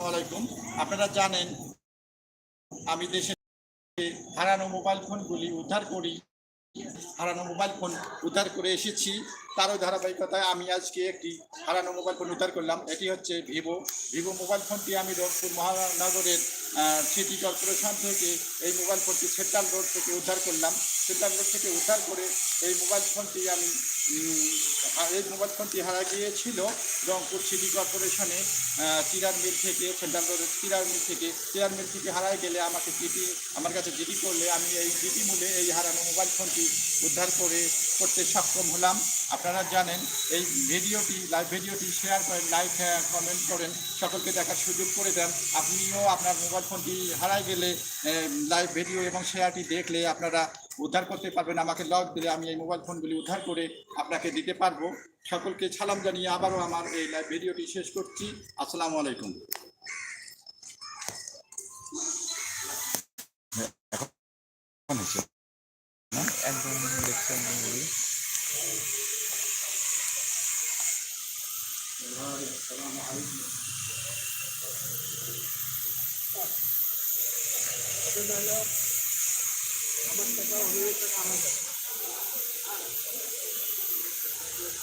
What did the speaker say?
আলাইকুম। আপনারা জানেন, আমি দেশে হারানো মোবাইল ফোনগুলি উদ্ধার করি। হারানো মোবাইল ফোন উদ্ধার করে এসেছি। তারও ধারাবাহিকতায় আমি আজকে একটি হারানো মোবাইল ফোন উদ্ধার করলাম। এটি হচ্ছে ভিভো। ভিভো মোবাইল ফোনটি আমি রংপুর মহানগরের সিটি কর্পোরেশন থেকে এই মোবাইল ফোনটি সেন্ট্রাল রোড থেকে উদ্ধার করলাম। সেন্ট্রাল রোড থেকে উদ্ধার করে এই মোবাইল ফোনটি আমি এই মোবাইল ফোনটি হারা গিয়েছিল, রংপুর সিটি কর্পোরেশনে চিরার মিল থেকে সেন্ট্রাল রোডের চিরার মিল থেকে চিরার মিল থেকে হারায় গেলে আমাকে জিডি আমার কাছে জিডি করলে আমি এই জিডি মূলে এই হারানো মোবাইল ফোনটি উদ্ধার করে করতে সক্ষম হলাম। আপনারা জানেন, এই ভিডিওটি, লাইভ ভিডিওটি শেয়ার করেন, লাইক কমেন্ট করেন, সকলকে দেখার সুযোগ করে দেন। আপনিও আপনার মোবাইল ফোনটি হারায় গেলে লাইভ ভিডিও এবং শেয়ারটি দেখলে আপনারা উদ্ধার করতে পারবেন। আমাকে লগ দিলে আমি এই মোবাইল ফোনগুলি উদ্ধার করে আপনাকে দিতে পারব। সকলকে সালাম জানিয়ে আবারও আমার এই লাইভ ভিডিওটি শেষ করছি। আসসালামু আলাইকুম। একদম দেখছেন মুভি আমার টাকা অনেক টাকা আমার